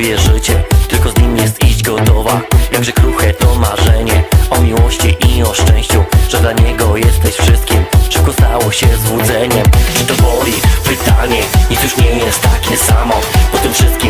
twoje życie Tylko z nim jest iść gotowa. Jakże kruche to marzenie O miłości i o szczęściu Że dla niego jesteś wszystkim Szybko stało się złudzeniem Czy to boli? Pytanie? Nic już nie jest takie samo. Po tym wszystkim